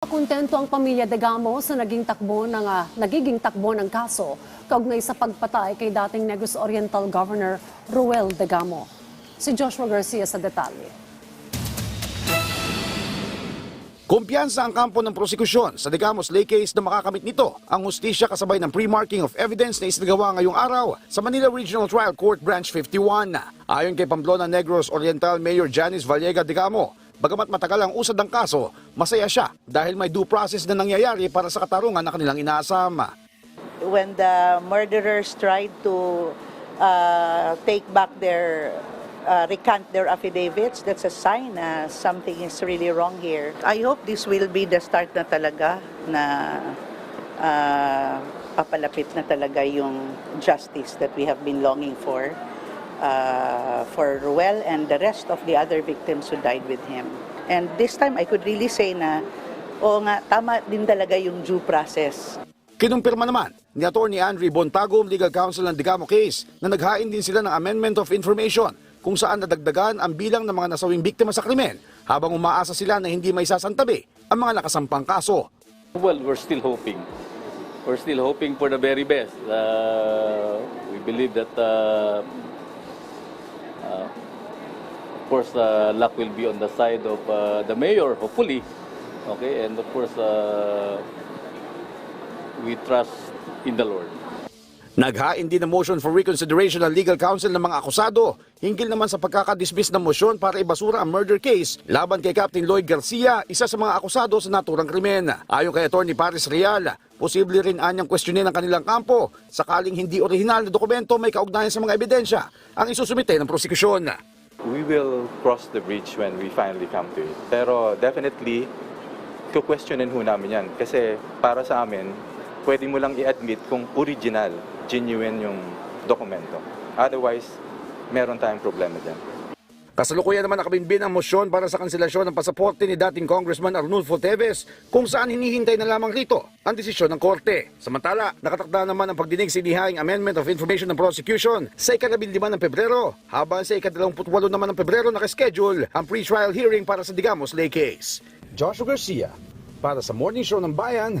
Kontento ang pamilya Degamo sa naging takbo ng ah, nagiging takbo ng kaso kaugnay sa pagpatay kay dating Negros Oriental Governor Ruel Degamo. Si Joshua Garcia sa detalye. Kumpiyansa ang kampo ng prosekusyon sa Degamos Lake case na makakamit nito ang hustisya kasabay ng pre-marking of evidence na isinagawa ngayong araw sa Manila Regional Trial Court Branch 51. Ayon kay Pamplona Negros Oriental Mayor Janice Vallega Degamo, bagamat matagal ang usad ng kaso, masaya siya dahil may due process na nangyayari para sa katarungan na kanilang inaasam. when the murderers tried to uh, take back their uh, recant their affidavits that's a sign na something is really wrong here i hope this will be the start na talaga na uh, papalapit na talaga yung justice that we have been longing for uh, for Ruel and the rest of the other victims who died with him and this time i could really say na oo nga tama din talaga yung due process Kinumpirma naman ni Atty. Andre Bontagom, Legal Counsel ng Degamo case na naghain din sila ng Amendment of Information kung saan nadagdagan ang bilang ng mga nasawing biktima sa krimen habang umaasa sila na hindi may sasantabi ang mga nakasampang kaso. Well, we're still hoping. We're still hoping for the very best. Uh, we believe that, uh, uh, of course, uh, luck will be on the side of uh, the mayor, hopefully. Okay, and of course, uh, we trust in the Lord. Naghain din ng motion for reconsideration ng legal counsel ng mga akusado hinggil naman sa pagkakadismiss ng motion para ibasura ang murder case laban kay Captain Lloyd Garcia, isa sa mga akusado sa naturang krimen. Ayon kay Atty. Paris Real, posible rin anyang questionin ang kanilang kampo sakaling hindi orihinal na dokumento may kaugnayan sa mga ebidensya ang isusumite ng prosekusyon. We will cross the bridge when we finally come to it. Pero definitely, questionin ho namin yan. Kasi para sa amin, pwede mo lang i-admit kung original, genuine yung dokumento. Otherwise, meron tayong problema dyan. Kasalukuyan naman nakabinbin ang motion para sa kanselasyon ng pasaporte ni dating Congressman Arnulfo Teves kung saan hinihintay na lamang rito ang desisyon ng korte. Samantala, nakatakda naman ang pagdinig sa inihaing Amendment of Information ng Prosecution sa ikanabilima ng Pebrero, habang sa ikadalawamputwalo naman ng Pebrero nakaschedule ang pre-trial hearing para sa Digamos Lay case. Joshua Garcia, para sa Morning Show ng Bayan,